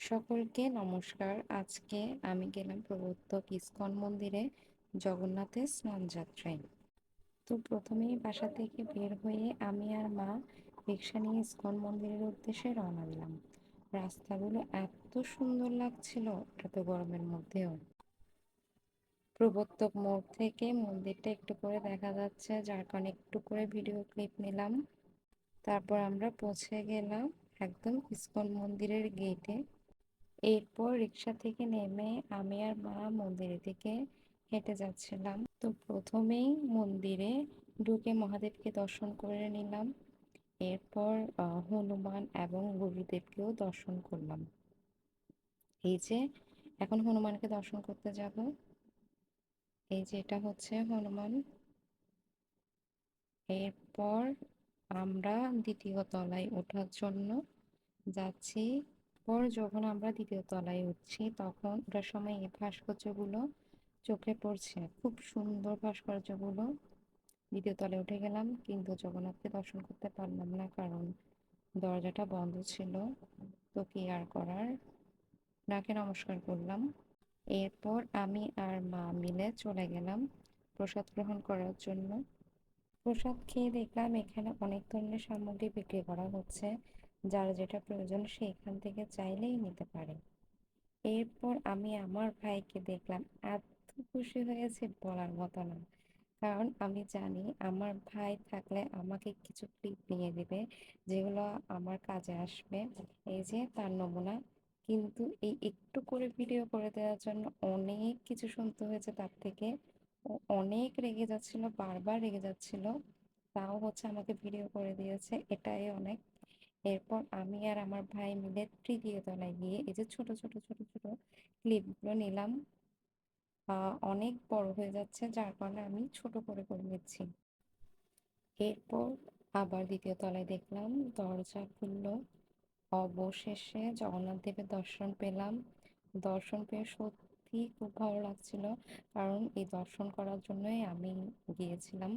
সকলকে নমস্কার। আজকে আমি গেলাম প্রবর্তক ইস্কন মন্দিরে জগন্নাথের স্নান যাত্রায় তো প্রথমেই বাসা থেকে বের হয়ে আমি আর মা রিক্সা নিয়ে ইস্কন মন্দিরের উদ্দেশ্যে রওনা দিলাম। রাস্তাগুলো এত সুন্দর লাগছিল, এত গরমের মধ্যেও। প্রবর্তক মোড় থেকে মন্দিরটা একটু করে দেখা যাচ্ছে, যার কারণে একটু করে ভিডিও ক্লিপ নিলাম। তারপর আমরা পৌঁছে গেলাম একদম ইস্কন মন্দিরের গেটে এরপর রিক্সা থেকে নেমে আমি আর মা মন্দিরের দিকে হেঁটে যাচ্ছিলাম। তো প্রথমেই মন্দিরে ঢুকে মহাদেবকে দর্শন করে নিলাম। এরপর হনুমান এবং গুরুদেবকেও দর্শন করলাম। এই যে, এখন হনুমানকে দর্শন করতে যাব। এই যে, এটা হচ্ছে হনুমান। এরপর আমরা দ্বিতীয় তলায় ওঠার জন্য যাচ্ছি। পর যখন আমরা দ্বিতীয় তলায় উঠছি, তখন ওটার সময় এই ভাস্কর্যগুলো চোখে পড়ছে। খুব সুন্দর ভাস্কর্যগুলো। দ্বিতীয় তলায় উঠে গেলাম, কিন্তু জগন্নাথকে দর্শন করতে পারলাম না কারণ দরজাটা বন্ধ ছিল। তো কি আর করার? নাকে নমস্কার করলাম। এরপর আমি আর মা মিলে চলে গেলাম প্রসাদ গ্রহণ করার জন্য। প্রসাদ খেয়ে দেখলাম এখানে অনেক ধরনের সামগ্রী বিক্রি করা হচ্ছে। যার যেটা প্রয়োজন সে এখান থেকে চাইলেই নিতে পারে। এরপর আমি আমার ভাইকে দেখলাম, এত খুশি হয়েছে বলার মতো না। কারণ আমি জানি আমার ভাই থাকলে আমাকে কিছু ক্লিপ নিয়ে দেবে যেগুলো আমার কাজে আসবে। এই যে তার নমুনা। কিন্তু এই একটু করে ভিডিও করে দেওয়ার জন্য অনেক কিছু শুনতে হয়েছে তার থেকে। ও অনেক রেগে যাচ্ছিল, বারবার রেগে যাচ্ছিল। তাও হচ্ছে আমাকে ভিডিও করে দিয়েছে। এটাই অনেক। এরপর আমি আর আমার ভাই মিলে তৃতীয় তলায় গিয়ে এই যে ছোট ছোট ছোট ছোট ক্লিপগুলো নিলাম। অনেক বড় হয়ে যাচ্ছে, যার কারণে আমি ছোট করে করে নিচ্ছি। এরপর আবার দ্বিতীয় তলায় দেখলাম, দরজা খুলল। অবশেষে জগন্নাথ দেবের দর্শন পেলাম। দর্শন পেয়ে সত্যি খুব ভালো লাগছিল, কারণ এই দর্শন করার জন্যই আমি গিয়েছিলাম।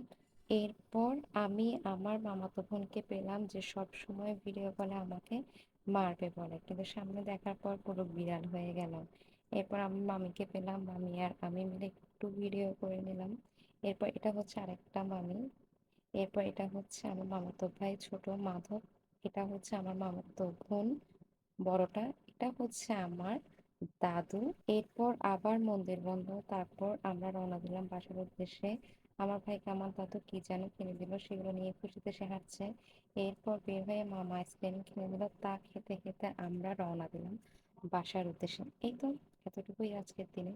এরপর আমি আমার মামাতো বোনকে পেলাম যে সব সময় ভিডিও কলে আমাকে মারবে বলে। কিন্তু সামনে দেখার পর পুরো বিড়াল হয়ে গেল। এরপর আমি মামিকে পেলাম, মামি আর আমি মিলে একটু ভিডিও করে নিলাম। এরপর এটা হচ্ছে আরেকটা মামি। এরপর এটা হচ্ছে আমার মামাতো ভাই ছোট মাধব। এটা হচ্ছে আমার মামাতো বোন বড়টা। এটা হচ্ছে আমার দাদু, এরপর আবার মন্দির বন্ধ, তারপর আমরা রওনা দিলাম বাসার উদ্দেশ্যে। আমার ভাইকে আমার দাদু কি যেন কিনে দিল, সেগুলো নিয়ে খুশিতে সে হাঁটছে এরপর বের হয়ে মামা আইসক্রিম কিনে দিল, তা খেতে খেতে আমরা রওনা দিলাম বাসার উদ্দেশ্যে। এই তো, এতটুকুই আজকের দিনে।